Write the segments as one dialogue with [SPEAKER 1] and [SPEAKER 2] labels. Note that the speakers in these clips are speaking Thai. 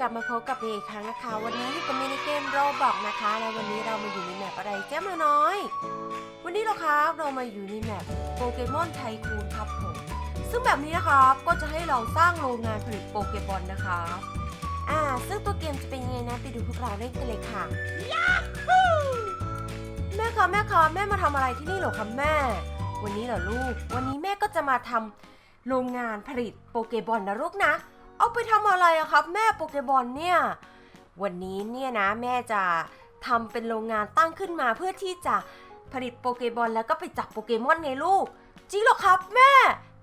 [SPEAKER 1] กลับมาพบกับเบอีกครั้งนะคะ วันนี้อยู่กับมินิเกมโรบอกนะคะ และวันนี้เรามาอยู่ในแมปอะไรแจ้มาน้อย วันนี้เราครับเรามาอยู่ในแมปโปเกมอนไทคูนครับผมซึ่งแบบนี้นะครับก็จะให้เราสร้างโรงงานผลิตโปเกมอนนะคะอ่าซึ่งตัวเกมจะเป็นยังไงนะไปดูพวกเราเล่นกันเลยค่ะยาฮูแม่คะแม่คะแม่มาทำอะไรที่นี่หรอคะแม่ วันนี้เหรอลูก วันนี้แม่ก็จะมาทำโรงงานผลิตโปเกบอลนะลูกนะ เอาไปทำอะไรอะครับ แม่โปเกบอลเนี่ย วันนี้เนี่ยนะแม่จะทำเป็นโรงงานตั้งขึ้นมาเพื่อที่จะผลิตโปเกบอลแล้วก็ไปจับโปเกมอนไงลูก จริงเหรอครับ แม่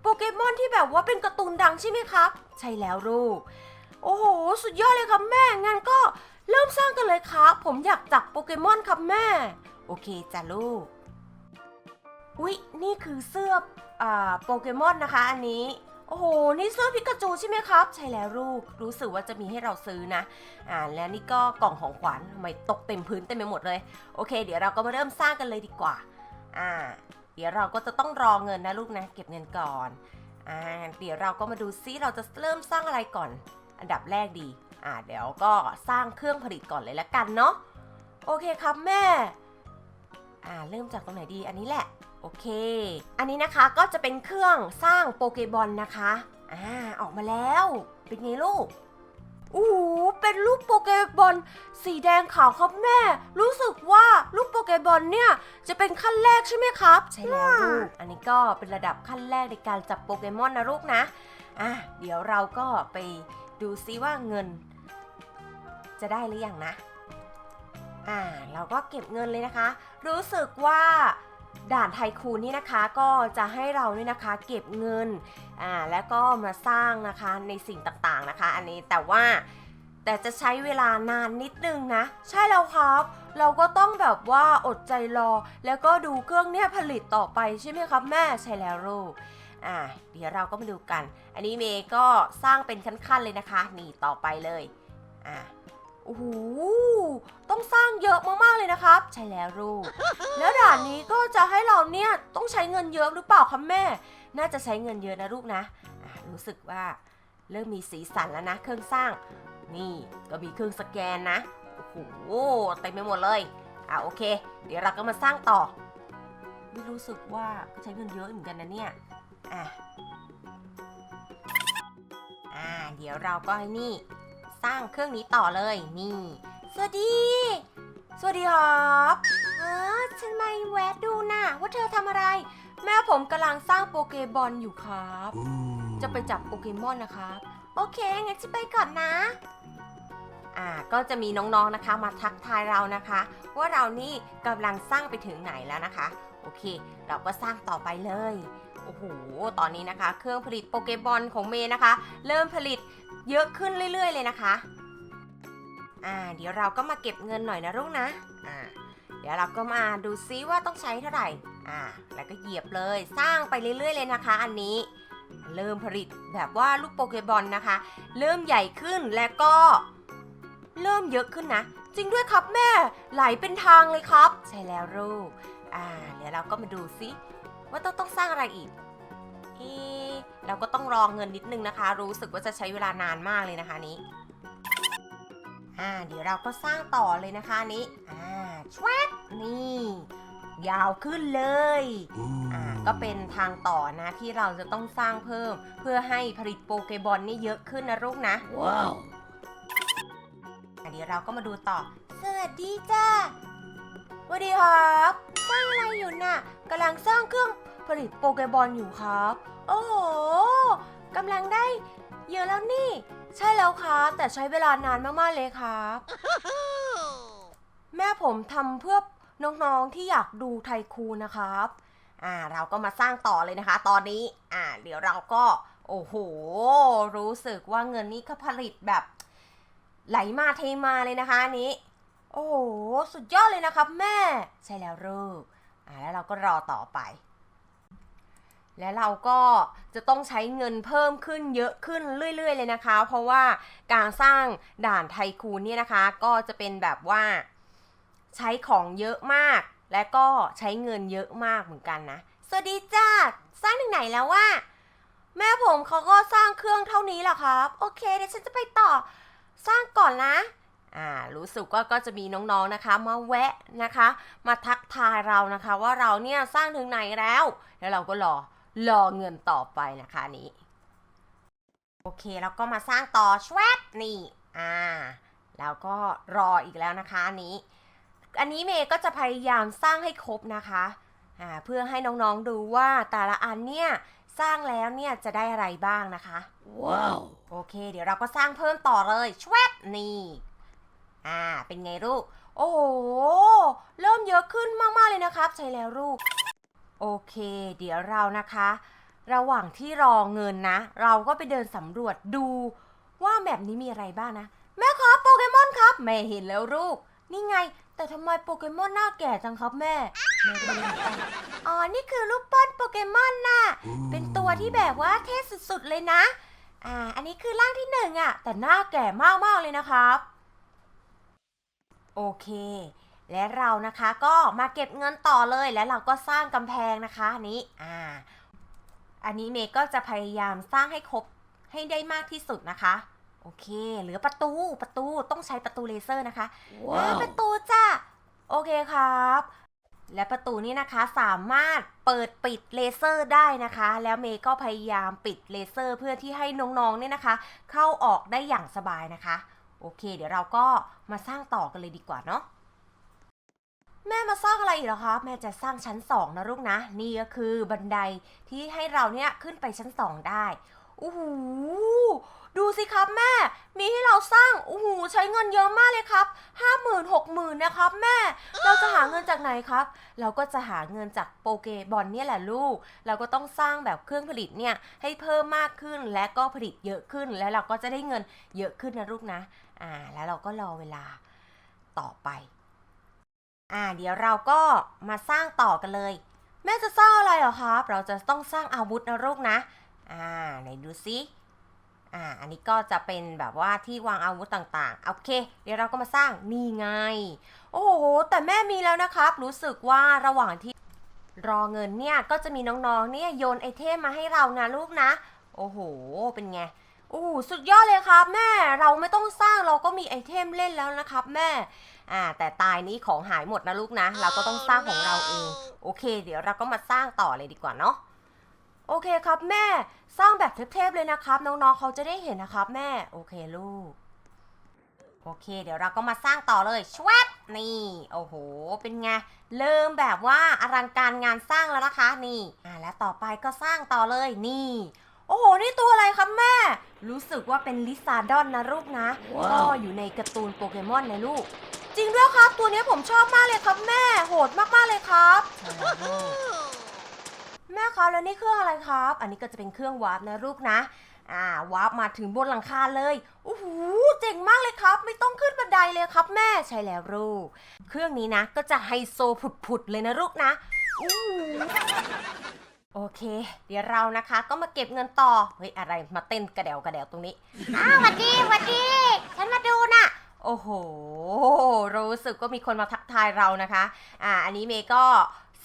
[SPEAKER 1] โปเกมอนที่แบบว่าเป็นการ์ตูนดังใช่ไหมครับ ใช่แล้วลูก โอ้โห สุดยอดเลยครับแม่ งั้นก็เริ่มสร้างกันเลยครับ ผมอยากจับโปเกมอนครับแม่ โอเคจ้ะลูก อุ๊ย นี่คือเสื้ออโปเกมอนนะคะอันนี้ โอ้โห นี่เสื้อพิกาจูใช่ไหมครับ ใช่แล้วลูก รู้สึกว่าจะมีให้เราซื้อนะ อ่า และนี่ก็กล่องของขวัญทำไมตกเต็มพื้นเต็มไปหมดเลย โอเค เดี๋ยวเราก็มาเริ่มสร้างกันเลยดีกว่า อ่า เดี๋ยวเราก็จะต้องรอเงินนะลูกนะ เก็บเงินก่อน อ่า เดี๋ยวเราก็มาดูซิเราจะเริ่มสร้างอะไรก่อน อันดับแรกดี อ่า เดี๋ยวก็สร้างเครื่องผลิตก่อนเลยละกันเนาะ โอเคครับแม่ อ่า เริ่มจากตรงไหนดี อันนี้แหละ โอเค อันนี้นะคะก็จะเป็นเครื่องสร้างโปเกบอลนะคะ อ่า ออกมาแล้ว เป็นไงลูกโอ้โหเป็นลูกโปเกบอลสีแดงขาวครับแม่ รู้สึกว่าลูกโปเกบอลเนี่ยจะเป็นขั้นแรกใช่ไหมครับ ใช่แล้วลูก อันนี้ก็เป็นระดับขั้นแรกในการจับโปเกมอนนะลูกนะ อะ เดี๋ยวเราก็ไปดูซิว่าเงิน จะได้หรือยังนะ อ่า เราก็เก็บเงินเลยนะคะ รู้สึกว่า ด่านไทคูนนี่นะคะก็จะให้เราเนี่ยนะคะเก็บเงินอ่าแล้วก็มาสร้างนะคะในสิ่งต่างๆนะคะ อันนี้แต่ว่าแต่จะใช้เวลานานนิดนึงนะ ใช่แล้วครับ เราก็ต้องแบบว่าอดใจรอ แล้วก็ดูเครื่องเนี่ยผลิตต่อไปใช่ไหมครับแม่ใช่แล้วลูกอ่าเดี๋ยวเราก็มาดูกัน อันนี้เมย์ก็สร้างเป็นขั้นๆเลยนะคะ นี่ต่อไปเลยอ่า โอ้โห ต้องสร้างเยอะมากๆเลยนะครับ ใช่แล้วลูก แล้วด่านนี้ก็จะให้เราเนี่ยต้องใช้เงินเยอะหรือเปล่าคะแม่ น่าจะใช้เงินเยอะนะลูกนะอ่ารู้สึกว่าเริ่มมีสีสันแล้วนะ เครื่องสร้าง นี่ก็มีเครื่องสแกนนะ โอ้โหเต็มไปหมดเลย อ่าโอเค เดี๋ยวเราก็มาสร้างต่อ ไม่รู้สึกว่าใช้เงินเยอะเหมือนกันนะเนี่ย อะ อ่า เดี๋ยวเราก็ให้นี่ สร้างเครื่องนี้ต่อเลยนี่ สวัสดี สวัสดีครับเออฉันมาแวะดูนะว่าเธอทำอะไร แม่ผมกำลังสร้างโปเกบอลอยู่ครับ จะไปจับโปเกมอนนะครับ โอเค งั้นฉันไปก่อนนะ อ่าก็จะมีน้องๆนะคะมาทักทายเรานะคะ ว่าเรานี่กำลังสร้างไปถึงไหนแล้วนะคะ โอเค เราก็สร้างต่อไปเลย โอ้โห ตอนนี้นะคะ เครื่องผลิตโปเกบอลของเมย์นะคะ เริ่มผลิตเยอะขึ้นเรื่อย ๆ เลยนะคะ อ่า เดี๋ยวเราก็มาเก็บเงินหน่อยนะลูกนะ อ่า เดี๋ยวเราก็มาดูซิว่าต้องใช้เท่าไหร่ อ่า แล้วก็เหยียบเลย สร้างไปเรื่อย ๆ เลยนะคะ อันนี้ เริ่มผลิตแบบว่าลูกโปเกบอลนะคะ เริ่มใหญ่ขึ้นและก็ เริ่มเยอะขึ้นนะ จริงด้วยครับแม่ ไหลเป็นทางเลยครับ ใช่แล้วลูก อ่า เดี๋ยวเราก็มาดูซิ ว่าต้องต้องสร้างอะไรอีกเอะเราก็ต้องรอเงินนิดนึงนะคะ รู้สึกว่าจะใช้เวลานานมากเลยนะคะนี้อ่าเดี๋ยวเราก็สร้างต่อเลยนะคะอันนี้อ่าชวบนี่ ยาวขึ้นเลยอ่าก็เป็นทางต่อนะที่เราจะต้องสร้างเพิ่ม เพื่อให้ผลิตโปเกบอลนี่เยอะขึ้นนะลูกนะ
[SPEAKER 2] ว้าว
[SPEAKER 1] อะเดี๋ยวเราก็มาดูต่อ สวัสดีจ้าสวัสดีครับสร้างอะไรอยู่น่ะกำลังสร้างเครื่อง ผลิตโปเกบอลอยู่ครับ โอ้โหกำลังได้เยอะแล้วนี่ ใช่แล้วครับ แต่ใช้เวลานานมากๆเลยครับ แม่ผมทำเพื่อน้องๆที่อยากดูไทคูนนะครับ อ่า เราก็มาสร้างต่อเลยนะคะ ตอนนี้ อ่า เดี๋ยวเราก็ โอ้โห รู้สึกว่าเงินนี้ก็ผลิตแบบ ไหลมาเทมาเลยนะคะนนี้ โอ้โห สุดยอดเลยนะครับ แม่ ใช่แล้วลูก อ่า แล้วเราก็รอต่อไป และเราก็จะต้องใช้เงินเพิ่มขึ้นเยอะขึ้นเรื่อย ๆ เลยนะคะ เพราะว่าการสร้างด่านไทคูนเนี่ยนะคะ ก็จะเป็นแบบว่าใช้ของเยอะมาก และก็ใช้เงินเยอะมากเหมือนกันนะ สวัสดีจ้าสร้างถึงไหนแล้วว่า แม่ผมเขาก็สร้างเครื่องเท่านี้แหละครับ โอเคเดี๋ยวฉันจะไปต่อสร้างก่อนนะอ่ารู้สึกว่าก็จะมีน้องๆนะคะ มาแวะนะคะ มาทักทายเรานะคะ ว่าเราเนี่ยสร้างถึงไหนแล้ว แล้วเราก็รอ รอเงินต่อไปนะคะนี้ โอเคแล้วก็มาสร้างต่อชวบนี่อ่าแล้วก็รออีกแล้วนะคะอันนี้ อันนี้เมย์ก็จะพยายามสร้างให้ครบนะคะอ่าเพื่อให้น้องๆดูว่าแต่ละอันเนี่ยสร้างแล้วเนี่ยจะได้อะไรบ้างนะคะ
[SPEAKER 2] Wow.
[SPEAKER 1] โอเค เดี๋ยวเราก็สร้างเพิ่มต่อเลยชวบนี่อ่าเป็นไงลูก โอ้โห เริ่มเยอะขึ้นมากๆเลยนะครับ ใช่แล้วลูก โอเค เดี๋ยวเรานะคะ ระหว่างที่รอเงินนะ เราก็ไปเดินสำรวจดูว่าแบบนี้มีอะไรบ้างนะ แม่ครับโปเกมอนครับ แม่เห็นแล้วลูก นี่ไง แต่ทำไมโปเกมอนหน้าแก่จังครับแม่แม่ก็ไม่รู้เหมือนกันอ๋อ นี่คือรูปปั้นโปเกมอนน่ะ เป็นตัวที่แบบว่าเท่สุดๆเลยนะ อ่า อันนี้คือร่างที่หนึ่งอะแต่หน้าแก่มากๆเลยนะครับ โอเค และเรานะคะก็มาเก็บเงินต่อเลยแล้วเราก็สร้างกำแพงนะคะอันนี้อ่าอันนี้เมย์ก็จะพยายามสร้างให้ครบให้ได้มากที่สุดนะคะ โอเค เหลือประตูประตูต้องใช้ประตูเลเซอร์นะคะอ่า
[SPEAKER 2] Wow.
[SPEAKER 1] ประตูจ้ะโอเคครับ และประตูนี้นะคะสามารถเปิดปิดเลเซอร์ได้นะคะ แล้วเมย์ก็พยายามปิดเลเซอร์ เพื่อที่ให้น้องๆเนี่ยนะคะ เข้าออกได้อย่างสบายนะคะ โอเค เดี๋ยวเราก็มาสร้างต่อกันเลยดีกว่าเนาะ แม่มาสร้างอะไรอีกเหรอคะ แม่จะสร้างชั้นสองนะลูกนะ นี่ก็คือบันไดที่ให้เราเนี่ยขึ้นไปชั้นสองได้โอ้โหดูสิครับแม่ มีให้เราสร้างโอ้โหใช้เงินเยอะมากเลยครับห้าหมื่นหกหมื่นนะครับแม่ เราจะหาเงินจากไหนครับ เราก็จะหาเงินจากโปเกบอลเนี่ยแหละลูก เราก็ต้องสร้างแบบเครื่องผลิตเนี่ยให้เพิ่มมากขึ้นและก็ผลิตเยอะขึ้นแล้วเราก็จะได้เงินเยอะขึ้นนะลูกนะ อ่า แล้วเราก็รอเวลาต่อไป อ่าเดี๋ยวเราก็มาสร้างต่อกันเลย แม่จะสร้างอะไรเหรอครับ เราจะต้องสร้างอาวุธนะลูกนะ อ่าไหนดูซิอ่าอันนี้ก็จะเป็นแบบว่าที่วางอาวุธต่างๆ โอเค เดี๋ยวเราก็มาสร้างนี่ไง โอ้โห แต่แม่มีแล้วนะครับ รู้สึกว่าระหว่างที่รอเงินเนี่ย ก็จะมีน้องๆ เนี่ยโยนไอเทมมาให้เรานะลูกนะ โอ้โห เป็นไง โอ้สุดยอดเลยครับ แม่ เราไม่ต้องสร้างเราก็มีไอเทมเล่นแล้วนะครับ แม่ อ่าแต่ตายนี้ของหายหมดนะลูกนะ เราก็ต้องสร้างของเราเอง โอเค เดี๋ยวเราก็มาสร้างต่อเลยดีกว่าเนาะโอเคครับแม่สร้างแบบเทพๆเลยนะครับ น้องๆเขาจะได้เห็นนะครับ แม่โอเคลูก โอเค เดี๋ยวเราก็มาสร้างต่อเลยชวบนี่ โอ้โห เป็นไงเริ่มแบบว่าอลังการงานสร้างแล้วนะคะนี่อ่าแล้วต่อไปก็สร้างต่อเลยนี่ โอ้โห นี่ตัวอะไรครับแม่ รู้สึกว่าเป็นลิซาดอนนะลูกนะ
[SPEAKER 2] ว้าว
[SPEAKER 1] ก็อยู่ในการ์ตูนโปเกมอนนะลูก จริงด้วยครับ ตัวนี้ผมชอบมากเลยครับแม่ โหดมากๆเลยครับใช่แล้วลูกแม่คะแล้วนี่เครื่องอะไรครับ อันนี้ก็จะเป็นเครื่องวาร์ปนะลูกนะ อ่าวาร์ปมาถึงบนหลังคาเลยโอ้โหเจ๋งมากเลยครับ ไม่ต้องขึ้นบันไดเลยครับ แม่ใช่แล้วลูก เครื่องนี้นะ ก็จะไฮโซผุดๆเลยนะลูกนะอู้โอเค เดี๋ยวเรานะคะก็มาเก็บเงินต่อ เฮ้ย อะไรมาเต้นกระเดวกระเดวตรงนี้ อ้าวหวัดดีหวัดดี ฉันมาดูน่ะ โอ้โห รู้สึกก็มีคนมาทักทายเรานะคะ อ่า อันนี้เมย์ก็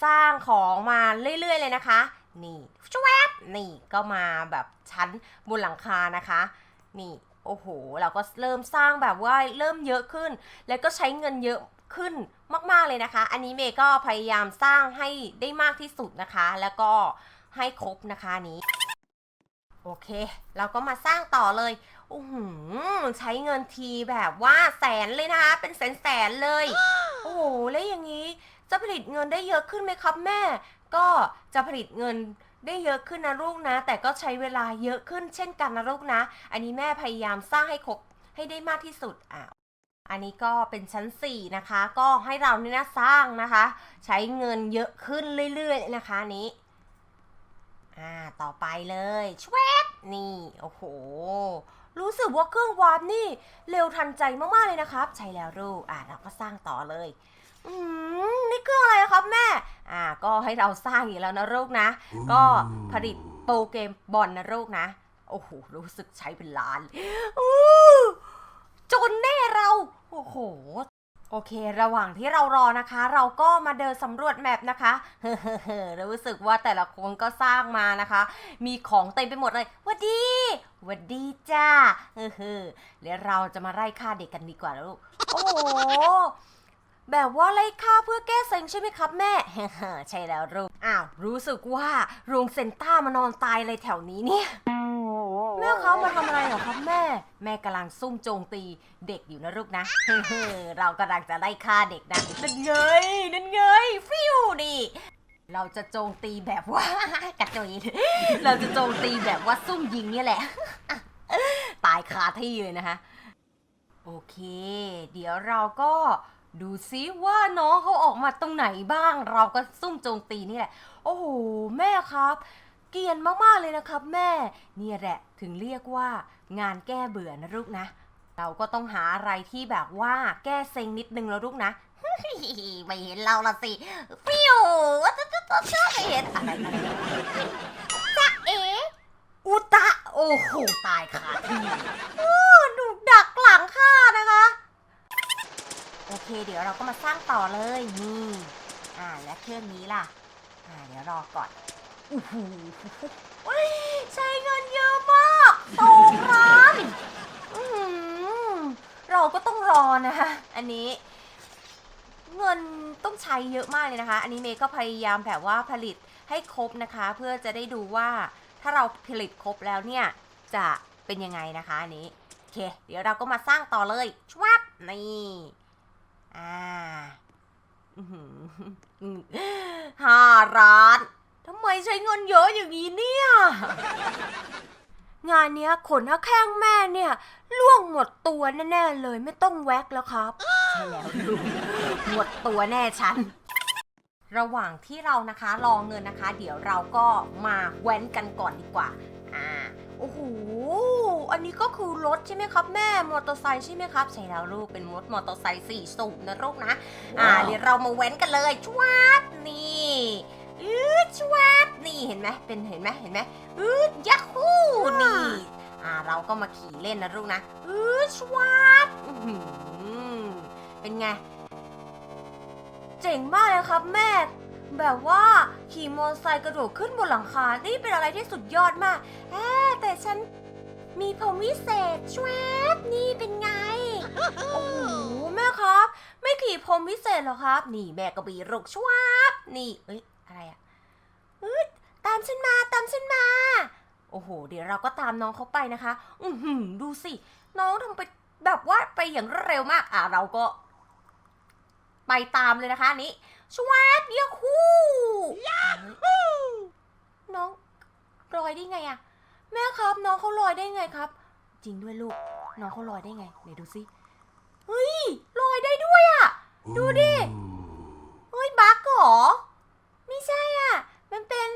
[SPEAKER 1] สร้างของมาเรื่อย ๆ เลยนะคะ นี่ชวบนี่ก็มาแบบชั้นบนหลังคานะคะ นี่ โอ้โห เราก็เริ่มสร้างแบบว่าเริ่มเยอะขึ้น แล้วก็ใช้เงินเยอะขึ้นมาก ๆ เลยนะคะ อันนี้เมย์ก็พยายามสร้างให้ได้มากที่สุดนะคะ แล้วก็ให้ครบนะคะนี้ โอเค เราก็มาสร้างต่อเลยโอ้โหใช้เงินทีแบบว่าแสนเลยนะคะ เป็นแสนแสนเลย โอ้โห แล้วอย่างนี้จะผลิตเงินได้เยอะขึ้นไหมครับแม่ ก็จะผลิตเงินได้เยอะขึ้นนะลูกนะ แต่ก็ใช้เวลาเยอะขึ้นเช่นกันนะลูกนะ อันนี้แม่พยายามสร้างให้ครบให้ได้มากที่สุดอะอันนี้ก็เป็นชั้น 4 นะคะ ก็ให้เรานี่นะสร้างนะคะ ใช้เงินเยอะขึ้นเรื่อยๆนะคะนี้ อ่า ต่อไปเลยชวบนี่ โอ้โห รู้สึกว่าเครื่องวาร์ปนี่ เร็วทันใจมาก ๆ เลยนะครับ ใช่แล้วลูก อ่าเราก็สร้างต่อเลย อืม นี่เครื่องอะไรครับแม่ อ่า ก็ให้เราสร้างอีกแล้วนะลูกนะ ก็ผลิตโปรเกมบอลนะลูกนะ โอ้โห รู้สึกใช้เป็นล้านอจนแน่เรา โอ้โห โอเค ระหว่างที่เรารอนะคะ เราก็มาเดินสำรวจแมปนะคะ เฮ้อรู้สึกว่าแต่ละคนก็สร้างมานะคะ มีของเต็มไปหมดเลยวัดดีวัดดีจ้า เฮ้อๆแล้วเราจะมาไล่ฆ่าเด็กกันดีกว่าลูก โอ้โห แบบว่าไล่ฆ่าเพื่อแก้เซ็งใช่ไหมครับแม่ ใช่แล้วลูก อ้าว รู้สึกว่าลุงเซนต้ามานอนตายเลยแถวนี้เนี่ย แม่เขามาทำอะไรเหรอครับแม่ แม่กำลังซุ่มโจมตีเด็กอยู่นะลูกนะ เรากำลังจะไล่ฆ่าเด็กนะนั่นไงนั่นไงฟิวดิเราจะโจมตีแบบว่ากระจุยเราจะโจมตีแบบว่าซุ่มยิงเนี่ยแหละ ตายคาที่เลยนะคะโอเค เดี๋ยวเราก็ดูซิว่าน้องเขาออกมาตรงไหนบ้าง เราก็ซุ่มโจมตีนี่แหละ โอ้โห แม่ครับ เกรียนมากๆเลยนะครับแม่ เนี่ยแหละถึงเรียกว่างานแก้เบื่อนะลูกนะ เราก็ต้องหาอะไรที่แบบว่าแก้เซ็งนิดนึงแล้วลูกนะ ไม่เห็นเราละสิฟิวจ๊ะจ๊ะจ๊ะจ๊ะไม่เห็นอะไรจ๊ะเอ๋อุตะโอ้โหตายขาที่อู้ดูดักหลังข้านะคะ โอเค เดี๋ยวเราก็มาสร้างต่อเลยนี่อ่าและเครื่องนี้ล่ะ อ่าเดี๋ยวรอก่อน โอ้โหเฮ้ยใช้เงินเยอะมากสองล้านอื้อหือเราก็ต้องรอนะคะอันนี้ เงินต้องใช้เยอะมากเลยนะคะ อันนี้เมย์ก็พยายามแบบว่าผลิตให้ครบนะคะ เพื่อจะได้ดูว่าถ้าเราผลิตครบแล้วเนี่ย จะเป็นยังไงนะคะอันนี้โอเค เดี๋ยวเราก็มาสร้างต่อเลยชวับนี่อ่าอื้อหือห้าร้าน ทำไมใช้เงินเยอะอย่างนี้เนี่ย งานเนี้ยขนหน้าแข้งแม่เนี่ยล่วงหมดตัวแน่ๆเลยไม่ต้องแว็กแล้วครับ ใช่แล้วลูกหมดตัวแน่ฉัน ระหว่างที่เรานะคะรอเงินนะคะ เดี๋ยวเราก็มาแว้นกันก่อนดีกว่า อ่า โอ้โห อันนี้ก็คือรถใช่ไหมครับแม่ มอเตอร์ไซค์ใช่ไหมครับ ใช่แล้วลูกเป็นรถมอเตอร์ไซค์สี่สูบนะลูกนะ อ่า เดี๋ยวเรามาแว้นกันเลยชวับนี่ อืดชวับนี่เห็นไหมเป็นเห็นไหมเห็นไหมอืดยักฮูนี่อ่าเราก็มาขี่เล่นนะลูกนะอืดชวับอื้อหือเป็นไง เจ๋งมากเลยครับแม่ แบบว่าขี่มอเตอร์ไซค์กระโดดขึ้นบนหลังคา นี่เป็นอะไรที่สุดยอดมากแอ่แต่ฉันมีผมวิเศษชวบนี่เป็นไง โอ้โหแม่ครับ ไม่ขี่พรมวิเศษเหรอครับ นี่แม่กระบี่รุกชวบนี่เอ้ยอะไรอะเอ้ยตามฉันมาตามฉันมา โอ้โห เดี๋ยวเราก็ตามน้องเขาไปนะคะ อือหือดูสิ น้องทำไปแบบว่าไปอย่างรวดเร็วมาก อะเราก็ ไปตามเลยนะคะอันนี้ชวบยาฮูน้องลอยได้ไงอะแม่ครับ น้องเขาลอยได้ไงครับ จริงด้วยลูก น้องเขาลอยได้ไงไหนดูสิเฮ้ยลอยได้ด้วยอะดูดิเฮ้ยบั๊กเหรอไม่ใช่อะ มันเป็น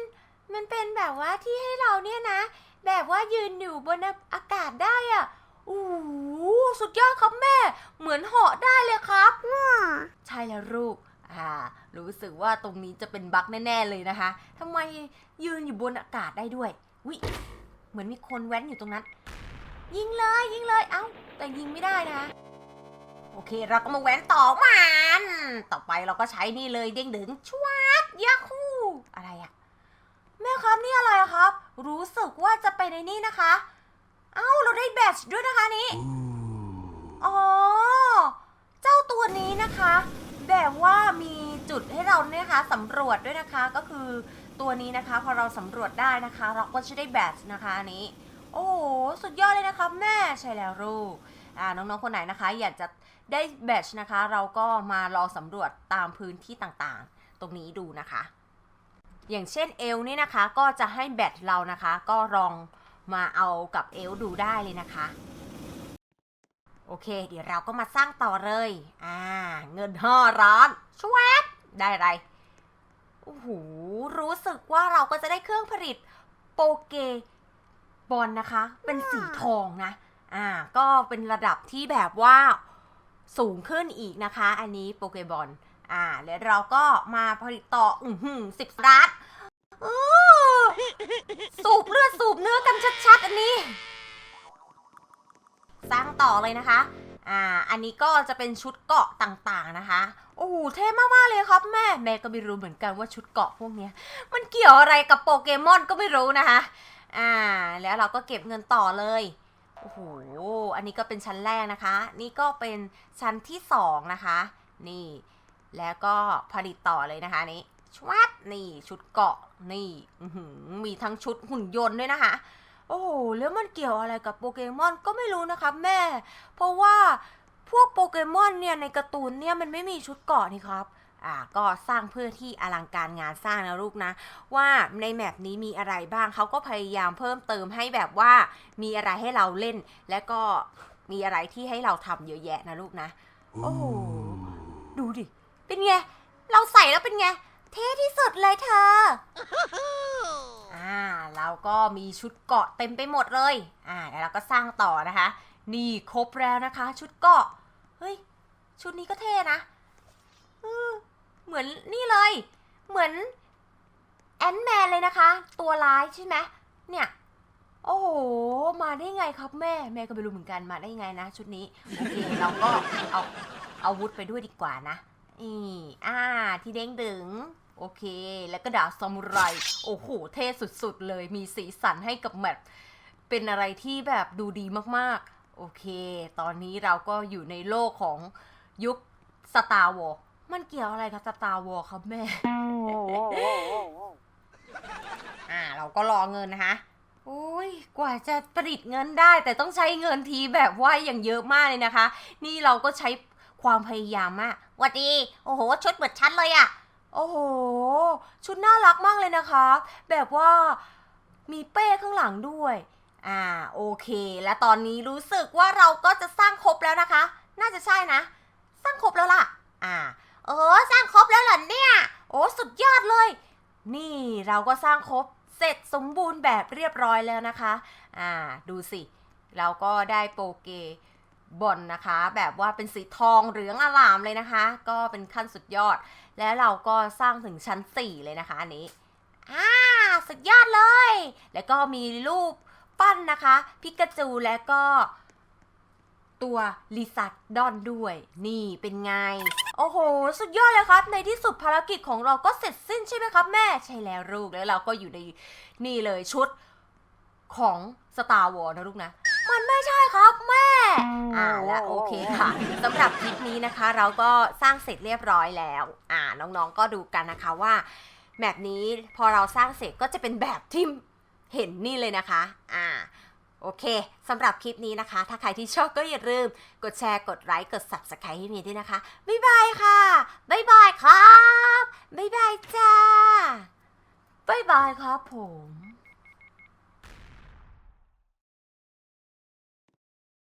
[SPEAKER 1] มันเป็นแบบว่าที่ให้เราเนี่ยนะ แบบว่ายืนอยู่บนอากาศได้อะโอ้โหสุดยอดครับแม่ เหมือนเหาะได้เลยครับใช่แล้วลูกอ่ารู้สึกว่าตรงนี้จะเป็นบั๊กแน่ ๆ เลยนะคะทำไมยืนอยู่บนอากาศได้ด้วยวิเหมือนมีคนแว้นอยู่ตรงนั้น ยิงเลยยิงเลยเอ้า แต่ยิงไม่ได้นะ โอเคเราก็มาแว้นต่อมัน ต่อไปเราก็ใช้นี่เลยเด้งดึงชวับยาคูอะไรอะแม่ ครับนี่อะไรอะครับ รู้สึกว่าจะไปในนี่นะคะ เอ้าเราได้แบตช์ด้วยนะคะนี้อ๋อ เจ้าตัวนี้นะคะ แบบว่ามีจุดให้เราเนี่ยนะคะสำรวจด้วยนะคะก็คือตัวนี้นะคะ พอเราสำรวจได้นะคะ เราก็จะได้แบตช์นะคะอันนี้ โอ้โหสุดยอดเลยนะคะแม่ใช่แล้วลูกอ่าน้องๆคนไหนนะคะ อยากจะได้แบตช์นะคะ เราก็มาลองสำรวจตามพื้นที่ต่างๆ ตรงนี้ดูนะคะ อย่างเช่นเอลนี่นะคะ ก็จะให้แบตเรานะคะ ก็ลองมาเอากับเอลดูได้เลยนะคะ โอเค เดี๋ยวเราก็มาสร้างต่อเลย อ่า เงินห้าร้านชวบได้อะไรโอ้โหรู้สึกว่าเราก็จะได้เครื่องผลิตโปเกบอลนะคะ เป็นสีทองนะ อ่า ก็เป็นระดับที่แบบว่าสูงขึ้นอีกนะคะ อันนี้โปเกบอล อ่า แล้วเราก็มาผลิตต่อ อือหือสิบล้า นอื้อสูบเลือดสูบเนื้อกันชัดๆ อันนี้ สร้างต่อเลยนะคะ อ่า อันนี้ก็จะเป็นชุดเกาะต่างๆนะคะ โอ้โห เท่มากๆเลยครับแม่ แม่ก็ไม่รู้เหมือนกันว่าชุดเกาะพวกเนี้ย มันเกี่ยวอะไรกับโปเกมอนก็ไม่รู้นะคะ อ่า แล้วเราก็เก็บเงินต่อเลย โอ้โห อันนี้ก็เป็นชั้นแรกนะคะ นี่ก็เป็นชั้นที่สองนะคะ นี่ แล้วก็ผลิตต่อเลยนะคะนี่ ชวัดนี่ชุดเกาะนี่มีทั้งชุดหุ่นยนต์ด้วยนะคะโอ้โหแล้วมันเกี่ยวอะไรกับโปเกมอนก็ไม่รู้นะคะแม่ เพราะว่าพวกโปเกมอนเนี่ยในการ์ตูนเนี่ยมันไม่มีชุดเกาะนี่ครับอ่าก็สร้างเพื่อที่อลังการงานสร้างนะลูกนะ ว่าในแมปนี้มีอะไรบ้างเขาก็พยายามเพิ่มเติมให้แบบว่ามีอะไรให้เราเล่น และก็มีอะไรที่ให้เราทำเยอะแยะนะลูกนะ โอ้ดูดิ เป็นไง เราใส่แล้วเป็นไง เท่ที่สุดเลยเธอ อ่าเราก็มีชุดเกาะเต็มไปหมดเลย อ่าแล้วเราก็สร้างต่อนะคะ นี่ครบแล้วนะคะ ชุดเกาะ เฮ้ย ชุดนี้ก็เท่นะเออเหมือนนี่เลย เหมือนแอนแมนเลยนะคะ ตัวร้ายใช่ไหมเนี่ย โอ้โห มาได้ไงครับแม่ แม่ก็ไม่รู้เหมือนกันมาได้ไงนะ ชุดนี้ โอเคเราก็เอาอาวุธไปด้วยดีกว่านะ นี่ อ่า ที่เด้งดึง โอเค แล้วก็ดาบซามูไร โอ้โห เท่สุดๆเลย มีสีสันให้กับแมป เป็นอะไรที่แบบดูดีมากๆ โอเค ตอนนี้เราก็อยู่ในโลกของยุคสตาร์วอมันเกี่ยวอะไรกับสตาร์วอครับแม่ อ่า เราก็รอเงินนะคะโอ้ยกว่าจะผลิตเงินได้ แต่ต้องใช้เงินทีแบบว่าอย่างเยอะมากเลยนะคะ นี่เราก็ใช้ความพยายามมากหวัดดี โอ้โห ชุดเหมือนฉันเลยอะ โอ้โห ชุดน่ารักมากเลยนะคะ แบบว่ามีเป้ข้างหลังด้วย อ่า โอเค และตอนนี้รู้สึกว่าเราก็จะสร้างครบแล้วนะคะ น่าจะใช่นะ สร้างครบแล้วล่ะ อ่า เออ สร้างครบแล้วเหรอเนี่ย โอ้ สุดยอดเลย นี่เราก็สร้างครบ เสร็จสมบูรณ์แบบเรียบร้อยแล้วนะคะ อ่า ดูสิ เราก็ได้โปเกบอลนะคะ แบบว่าเป็นสีทองเหลืองอลามเลยนะคะ ก็เป็นขั้นสุดยอดแล้วเราก็สร้างถึงชั้น 4 เลยนะคะอันนี้อ่าสุดยอดเลย แล้วก็มีรูปปั้นนะคะพิกาจูและก็ตัวลิซัดดอนด้วย นี่เป็นไง โอ้โห สุดยอดเลยครับ ในที่สุดภารกิจของเราก็เสร็จสิ้นใช่ไหมครับแม่ ใช่แล้วลูก แล้วเราก็อยู่ในนี่เลยชุดของ Star Wars นะลูกนะ มันไม่ใช่ครับแม่ อ่าและโอเคค่ะสำหรับคลิปนี้นะคะ เราก็สร้างเสร็จเรียบร้อยแล้ว อ่าน้องๆก็ดูกันนะคะว่าแบบนี้พอเราสร้างเสร็จก็จะเป็นแบบที่เห็นนี่เลยนะคะ อ่า โอเค สำหรับคลิปนี้นะคะ ถ้าใครที่ชอบก็อย่าลืม กดแชร์ กดไลค์ กด subscribe ให้มีด้วยนะคะ บ๊ายบายค่ะ บ๊ายบายครับ บ๊ายบายจ้า บ๊ายบายครับผม